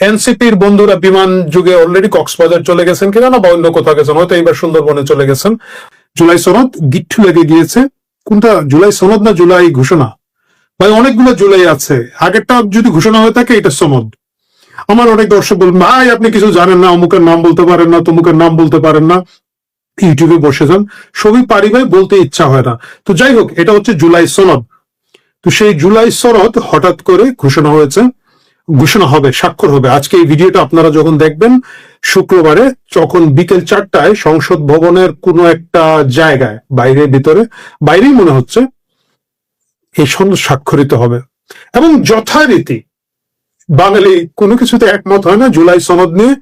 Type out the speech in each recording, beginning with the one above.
এনসিপির বন্ধুরা বিমান যুগে অলরেডি কক্সবাজার চলে গেছেন কিনা না বা অন্য কোথাও গেছেন, হয়তো এইবার সুন্দরবনে চলে গেছেন। জুলাই সনদ গিট্টু লেগে গিয়েছে। কোনটা, জুলাই সনদ না জুলাই ঘোষণা? ভাই, অনেকগুলো জুলাই আছে। আগেরটা যদি ঘোষণা হয়ে থাকে, এটা সনদ। আমার অনেক দর্শক বলবেন ভাই, আপনি কিছু জানেন না, অমুকের নাম বলতে পারেন না, তমুকের নাম বলতে পারেন না। ইউটিউবে বসে যান। সবই পারি ভাই, বলতে ইচ্ছা হয় না। তো যাই হোক, এটা হচ্ছে জুলাই সনদ। তো সেই জুলাই সনদ হঠাৎ করে ঘোষণা হয়েছে। ঘোষণা হবে, স্বাক্ষর হবে। আজকে এই ভিডিওটা আপনারা যখন দেখবেন, শুক্রবারে যখন বিকেল চারটায় সংসদ ভবনের কোনো একটা জায়গায়, বাইরে, ভিতরে, বাইরেই মনে হচ্ছে এই সনদ স্বাক্ষরিত হবে। এবং যথারীতি বাঙালি কোনো কিছুতে একমত হয় না, জুলাই সনদ নিয়ে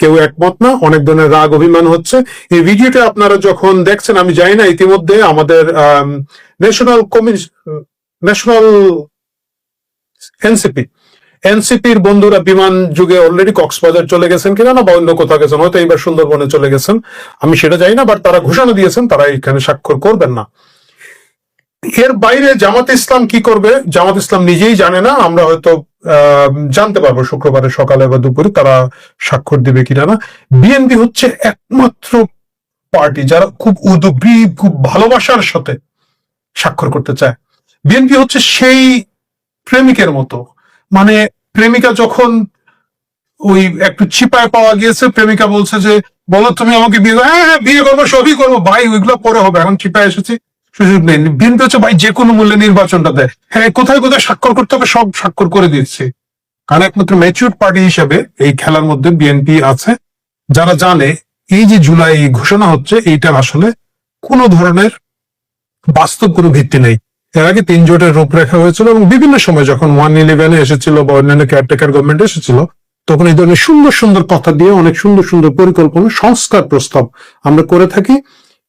কেউ একমত না, অনেক ধরনের রাগ, অভিমান হচ্ছে। এই ভিডিওটা আপনারা যখন দেখছেন, আমি জানি না ইতিমধ্যে আমাদের ন্যাশনাল কমিউনিস্ট ন্যাশনাল এনসিপি এনসিপির বন্ধুরা বিমান যুগে অলরেডি কক্সবাজার চলে গেছেন কিনা না বা অন্য কোথাও গেছেন, হয়তো এইবার সুন্দরবনে চলে গেছেন। আমি সেটা জানি না বাট তারা ঘোষণা দিয়েছেন, তারা এখানে স্বাক্ষর করবেন না। এর বাইরে জামাত ইসলাম কি করবে, জামাত ইসলাম নিজেই জানে না, আমরা হয়তো জানতে পারব শুক্রবারে সকালে বা দুপুরে তারা স্বাক্ষর দিবে কিনা না। বিএনপি হচ্ছে একমাত্র পার্টি যারা খুব উদ্গ্রীব, খুব ভালোবাসার সাথে স্বাক্ষর করতে চায়। বিএনপি হচ্ছে সেই প্রেমিকের মতো। মানে প্রেমিকা যখন ওই একটু ছিপায় পাওয়া গিয়েছে, প্রেমিকা বলছে যে, বলো তুমি আমাকে বিয়ে হ্যাঁ হ্যাঁ বিয়ে করব, সবই করব। ভাই ওইগুলো পরে হবে। এখন ছিপায় এসেছি, সুযোগ নেই। বিএনপি হচ্ছে ভাই যে কোনো মূল্যে নির্বাচনটা দেয়। হ্যাঁ কোথায় কোথায় স্বাক্ষর করতে হবে, সব স্বাক্ষর করে দিচ্ছে কারণ একমাত্র ম্যাচিউর পার্টি হিসেবে এই খেলার মধ্যে বিএনপি আছে। যারা জানে, এই যে জুলাই ঘোষণা হচ্ছে, এইটার আসলে কোনো ধরনের বাস্তব কোনো ভিত্তি নেই। এর আগে তিন জোটের রূপরেখা হয়েছিল এবং বিভিন্ন সময় যখন ওয়ান ইলেভেনে এসেছিল বা অন্যান্য কেয়ারটেকার গভর্নমেন্ট এসেছিল, তখন এই ধরনের সুন্দর সুন্দর কথা দিয়ে অনেক সুন্দর সুন্দর পরিকল্পনা, সংস্কার প্রস্তাব আমরা করে থাকি।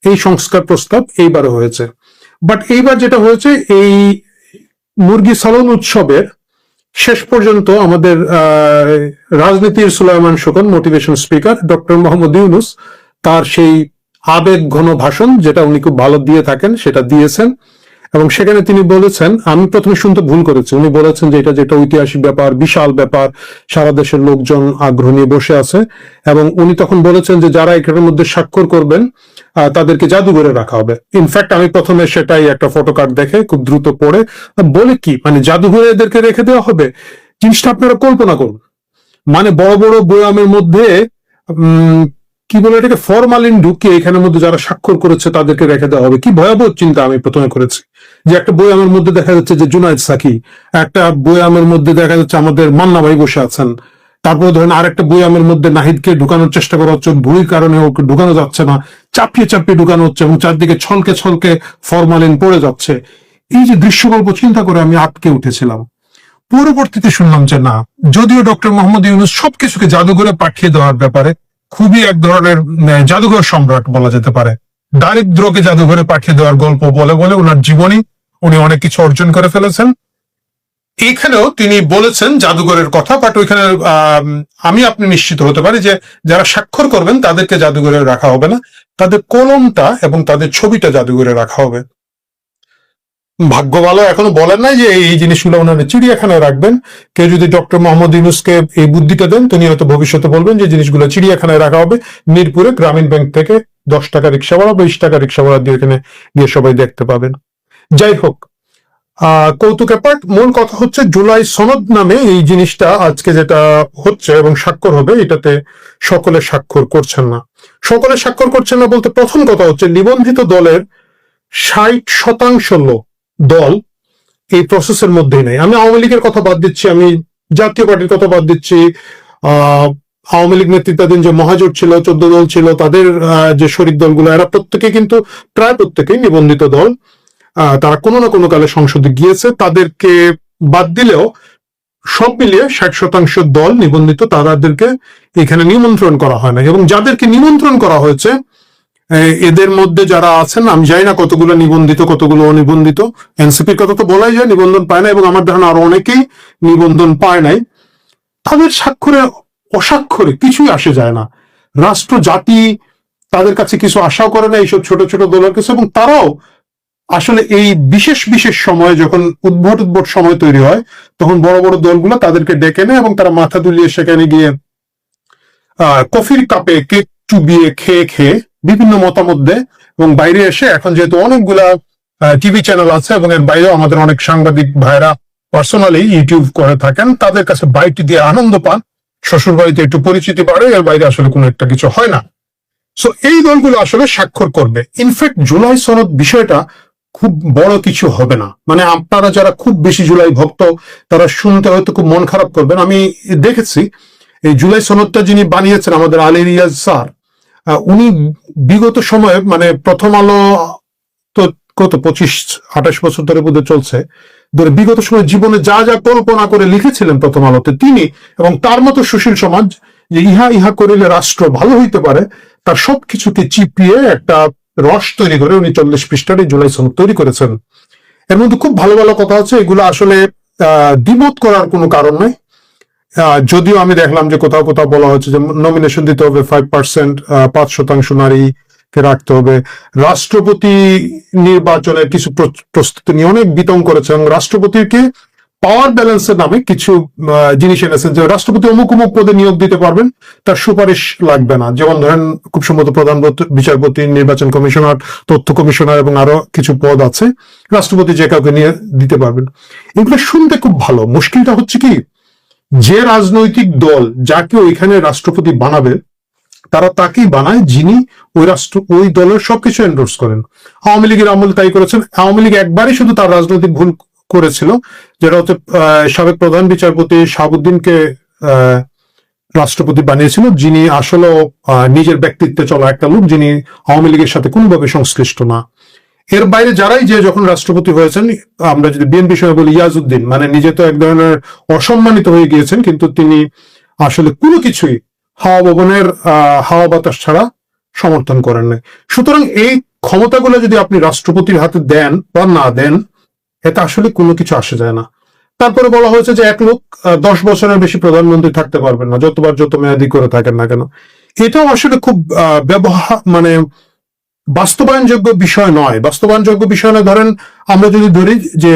এই সংস্কার প্রস্তাব এইবারও হয়েছে। বাট এইবার যেটা হয়েছে, এই মুরগি সালন উৎসবের শেষ পর্যন্ত আমাদের রাজনীতির Sulaiman Sukhon motivation speaker doctor Mohammad Yunus, তার সেই আবেগ ঘন ভাষণ, যেটা উনি খুব ভালো দিয়ে থাকেন, সেটা দিয়েছেন। এবং সেখানে তিনি বলেছেন, আমি প্রথমে শুনতে ভুল করেছি। উনি বলেছেন যে এটা যেটা ঐতিহাসিক ব্যাপার, বিশাল ব্যাপার, সারা দেশের লোকজন আগ্রহ নিয়ে বসে আছে। এবং উনি তখন বলেছেন যে যারা এখানের মধ্যে স্বাক্ষর করবেন তাদেরকে জাদুঘরে রাখা হবে। ইনফ্যাক্ট আমি প্রথমে সেটাই একটা ফটো কার্ড দেখে খুব দ্রুত পড়ে, বলে কি? মানে জাদুঘরে এদেরকে রেখে দেওয়া হবে? জিনিসটা আপনারা কল্পনা করুন। মানে বড় বড় বয়ামের মধ্যে কি বলে এটাকে? ফরমালিন ঢুকিয়ে এখানের মধ্যে যারা স্বাক্ষর করেছে তাদেরকে রেখে দেওয়া হবে। কি ভয়াবহ চিন্তা আমি প্রথমে করেছি। যে একটা বয়ামের মধ্যে দেখা যাচ্ছে যে জুনায়দ সাকি, একটা বয়ামের মধ্যে দেখা যাচ্ছে আমাদের মান্না ভাই বসে আছেন। তারপরে ধরেন আরেকটা বয়ামের মধ্যে নাহিদকে ঢুকানোর চেষ্টা করা হচ্ছে ভুঁড়ির কারণে ওকে ঢুকানো যাচ্ছে না, চাপিয়ে চাপিয়ে ঢুকানো হচ্ছে এবং চারদিকে ছলকে ছলকে ফরমালিন পড়ে যাচ্ছে। এই যে দৃশ্যকল্প চিন্তা করে আমি আটকে উঠেছিলাম। পরবর্তীতে শুনলাম যে না, যদিও ডক্টর মোহাম্মদ ইউনুস সবকিছুকে জাদুঘরে পাঠিয়ে দেওয়ার ব্যাপারে খুবই এক ধরনের জাদুঘর সম্রাট বলা যেতে পারে। দারিদ্রকে জাদুঘরে পাঠিয়ে দেওয়ার গল্প বলে বলে ওনার জীবনী, উনি অনেক কিছু অর্জন করে ফেলেছেন। এখানেও তিনি বলেছেন জাদুঘরের কথা বাট ওইখানে আমি, আপনি নিশ্চিত হতে পারি যে যারা স্বাক্ষর করবেন, তাদেরকে জাদুঘরে রাখা হবে না। তাদের কলমটা এবং তাদের ছবিটা জাদুঘরে রাখা হবে। ভাগ্য ভালো এখনও বলেন নাই যে এই জিনিসগুলো ওনারা চিড়িয়াখানায় রাখবেন। কেউ যদি ডক্টর মোহাম্মদ ইউনুসকে এই বুদ্ধিটা দেন, তিনি হয়তো ভবিষ্যতে বলবেন যে জিনিসগুলো চিড়িয়াখানায় রাখা হবে। মিরপুরে গ্রামীণ ব্যাংক থেকে দশ টাকা রিক্সা ভাড়া, বিশ টাকা রিক্সা ভাড়া দিয়ে এখানে গিয়ে সবাই দেখতে পাবেন। যাই হোক কৌতুকের পাঠ মূল কথা হচ্ছে জুলাই সনদ নামে এই জিনিসটা আজকে যেটা হচ্ছে এবং স্বাক্ষর হবে, এটাতে সকলে স্বাক্ষর করছেন না। সকলে স্বাক্ষর করছেন না বলতে প্রথম কথা হচ্ছে নিবন্ধিত দলের ষাট শতাংশ লোক দল এই প্রসেসের মধ্যেই নেই। আমি আওয়ামী লীগের কথা বাদ দিচ্ছি, আমি জাতীয় পার্টির কথা বাদ দিচ্ছি। আহ, আওয়ামী লীগ নেতৃত্বাধীন যে মহাজোট ছিল, চোদ্দ দল ছিল, তাদের যে শরিক দলগুলো, এরা প্রত্যেকে কিন্তু প্রায় প্রত্যেকেই নিবন্ধিত দল। তারা কোনো না কোনো কালে সংসদে গিয়েছে। তাদেরকে বাদ দিলেও সব মিলিয়ে ষাট শতাংশ দল নিবন্ধিত, তাদেরকে এখানে নিমন্ত্রণ করা হয় না। এবং যাদেরকে নিমন্ত্রণ করা হয়েছে এদের মধ্যে যারা আছেন আমি জানি না কতগুলো নিবন্ধিত কতগুলো অনিবন্ধিত। এনসিপির কথা তো বলাই যায় নিবন্ধন পায় না এবং আমার ধারণা আরও অনেকেই নিবন্ধন পায় নাই। তাদের স্বাক্ষরে অস্বাক্ষরে কিছুই আসে যায় না। রাষ্ট্র জাতি তাদের কাছে কিছু আশাও করে না এইসব ছোট ছোট দলের কাছে এবং তারাও আসলে এই বিশেষ বিশেষ সময়ে যখন উদ্ভট উদ্ভট সময় তৈরি হয় তখন বড় বড় দলগুলো তাদেরকে ডেকে নেয় এবং তারা মাথা দুলিয়ে সেখানে গিয়ে আহ, কফির কাপে কেক চুবিয়ে খেয়ে খেয়ে বিভিন্ন মতামত দেয় এবং বাইরে এসে এখন যেহেতু অনেকগুলা টিভি চ্যানেল আছে এবং এর বাইরেও আমাদের অনেক সাংবাদিক ভাইরা পার্সোনালি ইউটিউব করে থাকেন, তাদের কাছে বাইকটি দিয়ে আনন্দ পান। শ্বশুর বাড়িতে একটু পরিচিতি বাড়ে, এর বাইরে আসলে কোনো একটা কিছু হয় না। সো এই দলগুলো আসলে স্বাক্ষর করবে। ইনফ্যাক্ট জুলাই সনদ বিষয়টা খুব বড় কিছু হবে না। মানে আপনারা যারা খুব বেশি জুলাই ভক্ত, তারা শুনতে হয়তো খুব মন খারাপ করবেন। আমি দেখেছি, এই জুলাই সনদটা যিনি বানিয়েছেন আমাদের আলী রিয়াজ স্যার উনি বিগত সময়ে মানে প্রথম আলো তো কত পঁচিশ আঠাশ বছর ধরে বোধহয় চলছে ধরে বিগত সময় জীবনে যা যা কল্পনা করে লিখেছিলেন প্রথম আলোতে তিনি এবং তার মতো সুশীল সমাজ যে ইহা ইহা করিলে রাষ্ট্র ভালো হইতে পারে তার সবকিছুকে চিপিয়ে একটা রস তৈরি করে উনি চল্লিশ পৃষ্ঠার জুলাই সনদ তৈরি করেছেন। এর মধ্যে খুব ভালো ভালো কথা আছে এগুলো আসলে আহ, দ্বিমত করার কোনো কারণ আহ, যদিও আমি দেখলাম যে কোথাও কোথাও বলা হচ্ছে যে নমিনেশন দিতে হবে ফাইভ পার্সেন্ট পাঁচ শতাংশ নারীকে রাখতে হবে। রাষ্ট্রপতি নির্বাচনের কিছু প্রস্তুতি নিয়ে অনেক বিতং করেছে এবং রাষ্ট্রপতিকে পাওয়ার ব্যালেন্সের নামে কিছু জিনিস এনেছেন যে রাষ্ট্রপতি অমুক অমুক পদে নিয়োগ দিতে পারবেন, তার সুপারিশ লাগবে না। যেমন ধরেন খুব সম্ভবত প্রধান বিচারপতি, নির্বাচন কমিশনার, তথ্য কমিশনার এবং আরও কিছু পদ আছে, রাষ্ট্রপতি যে কাউকে নিয়ে দিতে পারবেন। এগুলো শুনতে খুব ভালো। মুশকিলটা হচ্ছে কি যে রাজনৈতিক দল যাকে ওইখানে রাষ্ট্রপতি বানাবে, তারা তাকেই বানায় যিনি ওই রাষ্ট্র, ওই দলের সবকিছু এন্ডোর্স করেন। আওয়ামী লীগের আমলে তাই করেছেন। আওয়ামী লীগ একবারই শুধু তার রাজনৈতিক ভুল করেছিল, যেটা হচ্ছে সাবেক প্রধান বিচারপতি শাহাবুদ্দিনকে রাষ্ট্রপতি বানিয়েছিল, যিনি আসলে নিজের ব্যক্তিত্বে চলা একটা লোক, যিনি আওয়ামী লীগের সাথে কোনোভাবে সংশ্লিষ্ট না। এর বাইরে যারাই যে যখন রাষ্ট্রপতি হয়েছেন, আমরা যদি বিএনপি সময় বলি ইয়াজউদ্দিন মানে নিজে তো এক ধরনের অসম্মানিত হয়ে গিয়েছেন, কিন্তু তিনি আসলে কোনো কিছুই হাওয়া ভবনের হাওয়া বাতাস ছাড়া সমর্থন করেন নাই। সুতরাং এই ক্ষমতাগুলো যদি আপনি রাষ্ট্রপতির হাতে দেন বা না দেন, এতে আসলে কোনো কিছু আসে যায় না। তারপরে বলা হয়েছে যে এক লোক দশ বছরের বেশি প্রধানমন্ত্রী থাকতে পারবেন না, যতবার যত মেয়াদি করে থাকেন না কেন। এটাও আসলে খুব ব্যবহার মানে বাস্তবায়নযোগ্য বিষয় নয়। বাস্তবায়নযোগ্য বিষয় নয়। ধরেন, আমরা যদি ধরি যে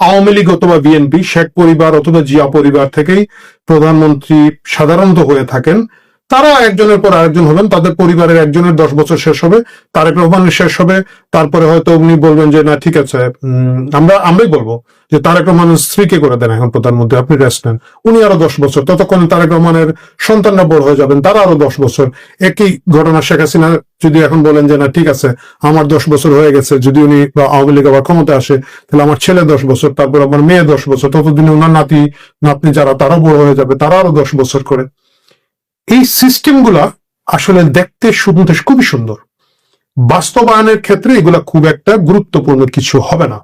আওয়ামী লীগ অথবা বিএনপি, শেখ পরিবার অথবা জিয়া পরিবার থেকেই প্রধানমন্ত্রী সাধারণত হয়ে থাকেন তারা একজনের পর আরেকজন হবেন, তাদের পরিবারের একজনের দশ বছর শেষ হবে, তারেক রহমানের শেষ হবে, তারপরে হয়তো উনি বলবেন যে, না, ঠিক আছে আমরা, আমরাই বলব যে, তারেক রহমানের স্ত্রীকে করে দেন এখন প্রধানমন্ত্রী, আপনি রেস্ট নেন। উনি আরও দশ বছর, ততক্ষণে তারেক রহমানের সন্তানরা বড় হয়ে যাবেন, তারা আরও দশ বছর। একই ঘটনা শেখ হাসিনা যদি এখন বলেন যে, না, ঠিক আছে, আমার দশ বছর হয়ে গেছে, যদি উনি আওয়ামী লীগ আবার ক্ষমতা আসে, তাহলে আমার ছেলে দশ বছর, তারপর আমার মেয়ে দশ বছর, ততদিনে ওনার নাতি, নাতনি যারা তারা বড় হয়ে যাবে, তারা আরও দশ বছর করে। এই সিস্টেমগুলা আসলে দেখতে শুনতে খুবই সুন্দর। বাস্তবায়নের ক্ষেত্রে এগুলা খুব একটা গুরুত্বপূর্ণ কিছু হবে না।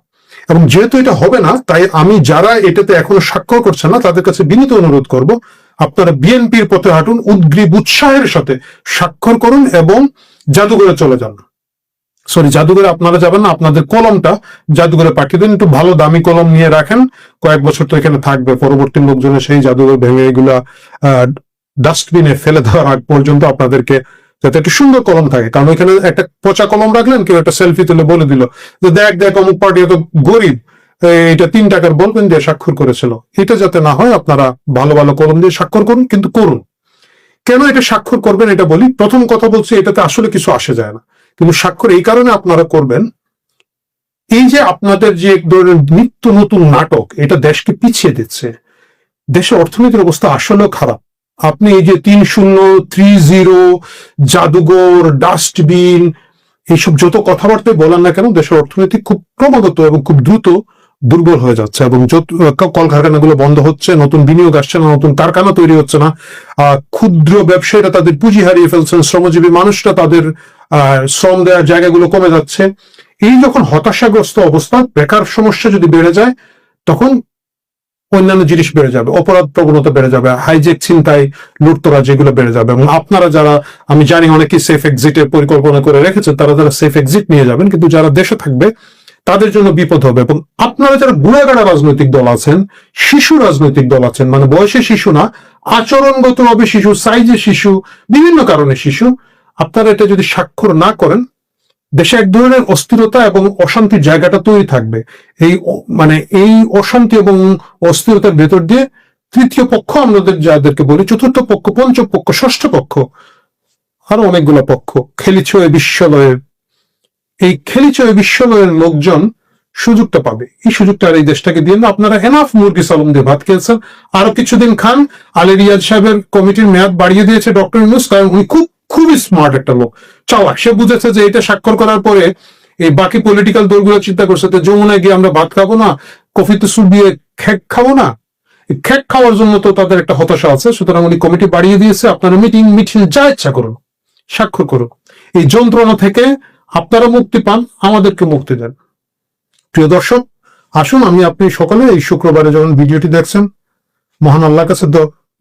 এবং যেহেতু এটা হবে না, তাই আমি যারা এটাতে এখনও স্বাক্ষর করছেন না, তাদের কাছে বিনীত অনুরোধ করব, আপনারা বিএনপির পথে হাঁটুন, উদ্গ্রীব উৎসাহের সাথে স্বাক্ষর করুন এবং জাদুঘরে চলে যান। সরি জাদুঘরে আপনারা যাবেন না, আপনাদের কলমটা জাদুঘরে পাঠিয়ে দিন, একটু ভালো দামি কলম নিয়ে রাখেন। কয়েক বছর তো এখানে থাকবে, পরবর্তী লোকজনের সেই জাদুঘর ভেঙে এগুলা ডাস্টবিনে ফেলে দেওয়ার আগ পর্যন্ত আপনাদেরকে যাতে একটা সুন্দর কলম থাকে। কারণ ওইখানে একটা পচা কলম রাখলেন, কেউ একটা সেলফি তুলে বলে দিল যে, দেখ দেখ, অমুক পার্টি এত গরিব এটা তিন টাকার বলবেন দিয়ে স্বাক্ষর করেছিল। এটা যাতে না হয়, আপনারা ভালো ভালো কলম দিয়ে স্বাক্ষর করুন, কিন্তু করুন। কেন এটা স্বাক্ষর করবেন এটা বলি, প্রথম কথা বলছি, এটাতে আসলে কিছু আসে যায় না। কিন্তু স্বাক্ষর এই কারণে আপনারা করবেন, এই যে আপনাদের যে এক ধরনের নিত্য নতুন নাটক, এটা দেশকে পিছিয়ে দিচ্ছে। দেশের অর্থনীতির অবস্থা আসলেও খারাপ। আপনি এই যে তিন শূন্য থ্রি জিরো জাদুঘর, ডাস্টবিন, এইসব যত কথাবার্তায় বলেন না কেন, দেশের অর্থনীতি খুব ক্রমাগত এবং খুব দ্রুত দুর্বল হয়ে যাচ্ছে এবং যত কলকারখানাগুলো বন্ধ হচ্ছে, নতুন বিনিয়োগ আসছে না, নতুন কারখানা তৈরি হচ্ছে না ক্ষুদ্র ব্যবসায়ীরা তাদের পুঁজি হারিয়ে ফেলছেন, শ্রমজীবী মানুষরা তাদের শ্রম দেওয়ার জায়গাগুলো কমে যাচ্ছে। এই যখন হতাশাগ্রস্ত অবস্থা, বেকার সমস্যা যদি বেড়ে যায়, তখন অন্যান্য জিনিস বেড়ে যাবে, অপরাধ প্রবণতা বেড়ে যাবে হাইজেক ছিনতাই লুটতরা যেগুলো বেড়ে যাবে এবং আপনারা যারা, আমি জানি অনেকে সেফ এক্সিটের পরিকল্পনা করে রেখেছেন, তারা যারা সেফ এক্সিট নিয়ে যাবেন, কিন্তু যারা দেশে থাকবে, তাদের জন্য বিপদ হবে এবং আপনারা যারা বুড়াগাড়া রাজনৈতিক দল আছেন, শিশু রাজনৈতিক দল আছেন মানে বয়সে শিশু না আচরণগত ভাবে শিশু সাইজে শিশু, বিভিন্ন কারণে শিশু, আপনারা এটা যদি স্বাক্ষর না করেন দেশে এক ধরনের অস্থিরতা এবং অশান্তির জায়গাটা তৈরি থাকবে। এই মানে এই অশান্তি এবং অস্থিরতার ভেতর দিয়ে তৃতীয় পক্ষ, আমাদের যাদেরকে বলি, চতুর্থ পক্ষ, পঞ্চম পক্ষ, ষষ্ঠ পক্ষ, আরও অনেকগুলো পক্ষ খেলিছয়ে বিশ্বলয়ের। এই খেলিছয়ে বিশ্বলয়ের লোকজন সুযোগটা পাবে। এই সুযোগটা আর এই দেশটাকে দিয়ে না, আপনারা এনাফ মুরগি সালম দিয়ে ভাত খেয়েছেন। আরও কিছুদিন খান, আলী রিয়াজ সাহেবের কমিটির মেয়াদ বাড়িয়ে দিয়েছে ডক্টর ইউনুস, কারণ উনি খুব খুবই স্মার্ট একটা লোক। চালাক সে বুঝেছে যে এটা স্বাক্ষর করার পরে এই বাকি পলিটিক্যাল দলগুলো চিন্তা করছে তো যমুনায় গিয়ে আমরা ভাত খাব না কফিতে সুপ দিয়ে খেক খাব না। খেক খাওয়ার জন্য তো তাদের একটা হতাশা আছে, সুতরাং উনি কমিটি বাড়িয়ে দিয়েছে। আপনারা মিটিং মিছিল যা ইচ্ছা করুন, স্বাক্ষর করুন এই যন্ত্রণা থেকে আপনারা মুক্তি পান, আমাদেরকে মুক্তি দেন। প্রিয় দর্শক, আসুন, আমি আপনি সকালে এই শুক্রবারে যখন ভিডিওটি দেখছেন, মহান আল্লাহ কাছে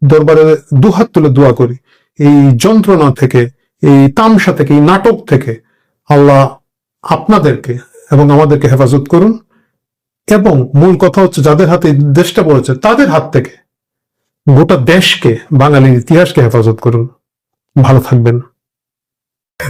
দরবারে দুহাত তুলে দোয়া করি। এই যন্ত্রণা থেকে, এই তামসা থেকে, এই নাটক থেকে আল্লাহ আপনাদেরকে এবং আমাদেরকে হেফাজত করুন। এবং মূল কথা হচ্ছে যাদের হাতে দেশটা পড়েছে, তাদের হাত থেকে গোটা দেশকে, বাঙালির ইতিহাসকে হেফাজত করুন। ভালো থাকবেন।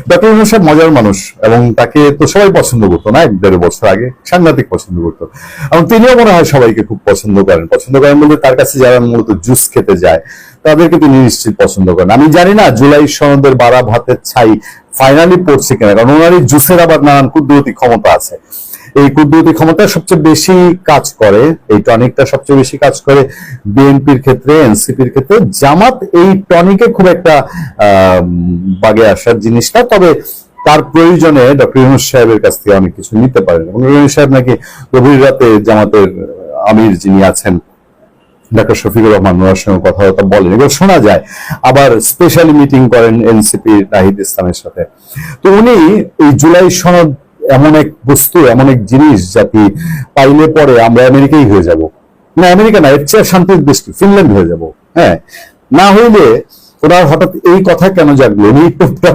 ডক্টর সাহেব মজার মানুষ এবং তাকে তো সবাই পছন্দ করতো, না? এক দেড় বছর আগে সাংঘাতিক পছন্দ করতো। এবং তিনিও মনে হয় সবাইকে খুব পছন্দ করেন। পছন্দ করেন বলতে তার কাছে যারা মূলত জুস খেতে যায় তাদেরকে তিনি নিশ্চিত পছন্দ করেন। আমি জানি না জুলাই সনদের বাড়া ভাতের ছাই ফাইনালি পড়ছে কিনা, কারণ ওনার এই জুসের আবার নানান কুদরতি ক্ষমতা আছে। এই কুদরতি ক্ষমতা সবচেয়ে বেশি কাজ করে, এই টনিকটা সবচেয়ে বেশি কাজ করে বিএনপির ক্ষেত্রে, এনসিপির ক্ষেত্রে। জামাত এই টনিকে খুব একটা বাগে আসার জিনিসটা তবে তার প্রয়োজনে ডক্টর ইউনুস সাহেবের কাছ থেকে অনেক কিছু নিতে পারেন। এবং ইউনুস সাহেব নাকি গভীর রাতে জামাতের আমির যিনি আছেন ডাক্তার শফিকুর রহমান ওনার সঙ্গে কথাবার্তা বলেন। এগুলো শোনা যায়, আবার স্পেশালি মিটিং করেন এনসিপি তাহিদ ইসলামের সাথে। তো উনি এই জুলাই সনদ এমন এক বস্তু, এমন এক জিনিস যাতে পাইলে পরে আমরা আমেরিকাই হয়ে যাব। না, আমেরিকা না, এর চেয়ে শান্তির দৃষ্টি ফিনল্যান্ড হয়ে যাব। হ্যাঁ না হইলে ওনার হঠাৎ এই কথা কেন জাগলো? উনি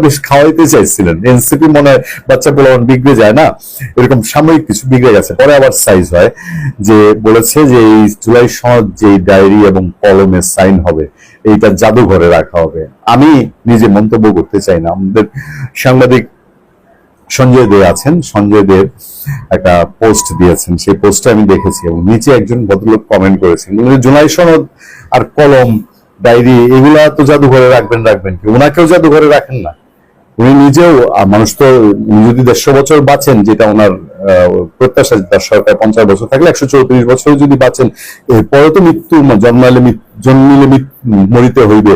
বেশ খাওয়াইতে চাইছিলেন। এনসিপি মনে হয় বাচ্চা পোলাওয়ান বিগড়ে যায় না? এরকম সাময়িক কিছু বিগড়ে গেছে। পরে আবার সাইজ হয় যে বলেছে যে এই জুলাই সনদ যে ডায়েরি এবং কলমে সাইন হবে, এইটা জাদুঘরে রাখা হবে। আমি নিজে মন্তব্য করতে চাই না। আমাদের সাংবাদিক সঞ্জয় দে আছেন। সঞ্জয় দেব একটা পোস্ট দিয়েছেন। সেই পোস্টটা আমি দেখেছি এবং নিচে একজন ভদ্রলোক কমেন্ট করেছেন। জুলাই সনদ আর কলম ডায়েরি, এগুলা তো জাদুঘরে রাখবেন রাখবেন কি? ওনাকেও জাদুঘরে রাখেন না। উনি নিজেও মানুষ তো যদি দেড়শো বছর বাঁচেন, যেটা ওনার প্রত্যাশা তার সরকার পঞ্চাশ বছর থাকলে একশো চৌত্রিশ বছর যদি বাঁচেন এরপরে তো মৃত্যু জন্মালে জন্মিলে মরিতে হইবে।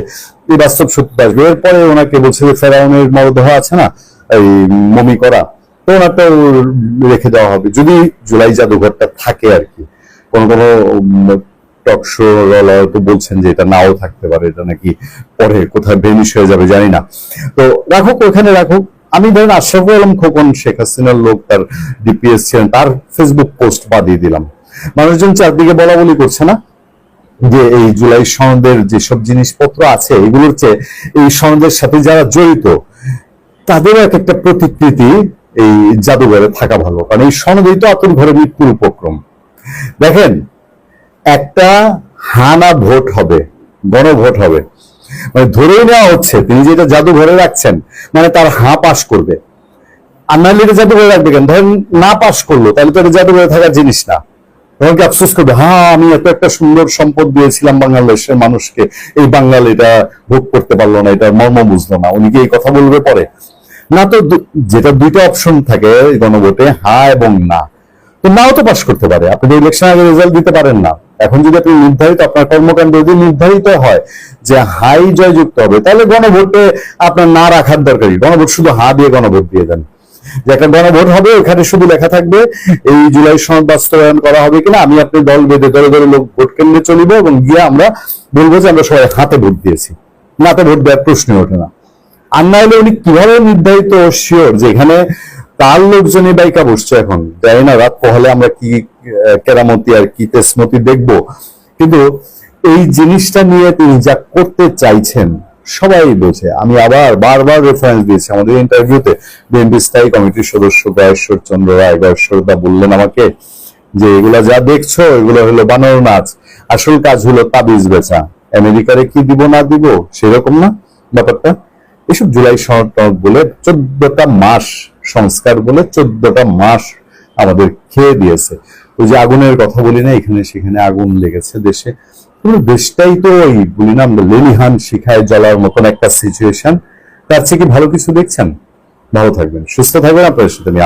এই বাস্তব সত্যতা আসবে। এরপরে ওনাকে বলছে যে ফেরাউনের মরদেহ আছে না, এই মমি করা, তো ওনারটা রেখে দেওয়া হবে। যদি জুলাই জাদুঘরটা থাকে আর কি, কোন কোন টক শো তো বলছেন যে এটা নাও থাকতে পারে, এটা নাকি পরে কোথায় বেনিশ হয়ে যাবে জানি না। তো রাখুক, ওখানে রাখুক। আমি ধরেন আলম খোকন, শেখ হাসিনার লোক, তার ডিপিএস ছিলেন, তার ফেসবুক পোস্ট বাদিয়ে দিলাম। মানুষজন চারদিকে বলা বলি করছে না? যে এই জুলাই সনদের যেসব জিনিসপত্র আছে, এগুলোর চেয়ে এই সনদের সাথে যারা জড়িত, তাদেরও এক একটা প্রতিকৃতি এই জাদুঘরে থাকা ভালো। কারণ এই সনদেই তো আতুর ঘরে মৃত্যুর উপক্রম। দেখেন একটা হানা ভোট হবে, গণভোট হবে। মানে ধরেই নেওয়া হচ্ছে, তিনি যেটা জাদুঘরে রাখছেন মানে তার হাঁ পাশ করবে। আর নাহলে এটা জাদুঘরে রাখবে কেন? ধরেন না পাশ করল, তাহলে তো এটা জাদুঘরে থাকার জিনিস না। তখন কি আফসোস করবে? হ্যাঁ আমি এত একটা সুন্দর সম্পদ দিয়েছিলাম বাংলাদেশের মানুষকে, এই বাঙাল এটা ভোগ করতে পারল না এটা মর্ম বুঝলো না। উনি কি এই কথা বলবে পরে? না তো যেটা দুইটা অপশন থাকে গণভোটে হ্যাঁ এবং না। তো নাও তো পাশ করতে পারে। আপনি ইলেকশন আগে রেজাল্ট দিতে পারেন না। এখন যদি আপনি নির্ধারিত আপনার কর্মকাণ্ড যদি নির্ধারিত হয় যে হাই জয়যুক্ত হবে, তাহলে গণভোটে আপনার না রাখার দরকারই গণভোট শুধু হা দিয়ে গণভোট দিয়ে দেন। যে একটা গণভোট হবে ওখানে শুধু লেখা থাকবে, এই জুলাই সনদ বাস্তবায়ন করা হবে কিনা, আমি আপনি দল বেঁধে ধরে ধরে লোক ভোট কেন্দ্রে চলিব এবং গিয়ে আমরা বলব যে আমরা সবাই হাতে ভোট দিয়েছি। নাতে ভোট দেওয়ার প্রশ্নই ওঠে না। আর না হলে উনি কীভাবে নির্ধারিত শিওর যে তার লোকজনই বাইকা বসছে এখন। জানি না রাত পহলে আমরা কি কেরামতি আর কি তেসমতি দেখব। কিন্তু এই জিনিসটা নিয়ে তিনি যা করতে চাইছেন, সবাই বোঝে। আমি আবার বারবার রেফারেন্স দিয়েছি আমাদের ইন্টারভিউতে বিএনপি স্থায়ী কমিটির সদস্য গয়েশ্বর চন্দ্র রায় গয়েশ্বর দা বললেন আমাকে যে এগুলা যা দেখছ, এগুলো হলো বানর নাচ। আসল কাজ হলো তাবিজ বেচা। আমেরিকারে কি দিব, না দিব, সেরকম না ব্যাপারটা? এসব জুলাই সনদ বলে চোদ্দটা মাস সংস্কার বলে চোদ্দটা মাস আমাদের খেয়ে দিয়েছে। ওই যে আগুনের কথা বলি না, এখানে সেখানে আগুন লেগেছে দেশে। পুরো দেশটাই তো ওই বলি না, আমরা লেলিহান শিখায় জ্বলার মতন একটা সিচুয়েশন তার চেয়ে কি ভালো কিছু দেখছেন? ভালো থাকবেন, সুস্থ থাকবেন। আপনার সাথে আমি